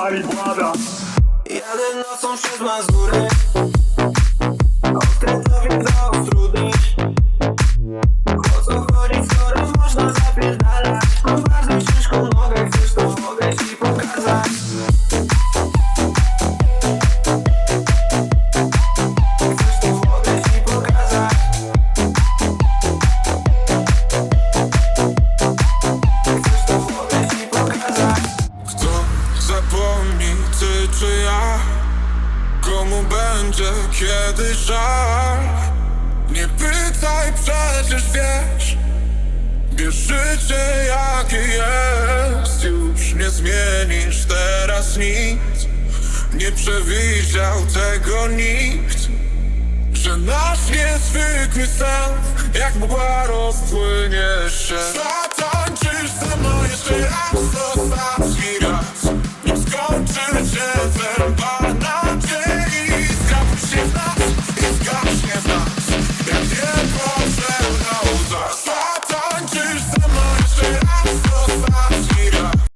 marihuana Jadę nocą przez Mazury zapomni, ty czy ja? Komu będzie kiedy żal? Nie pytaj, przecież wiesz Bierz życie jakie jest Już nie zmienisz teraz nic Nie przewidział tego nikt Że nasz niezwykły sen Jak mgła rozpłynie się Zatańczysz ze mną jeszcze raz Ostatni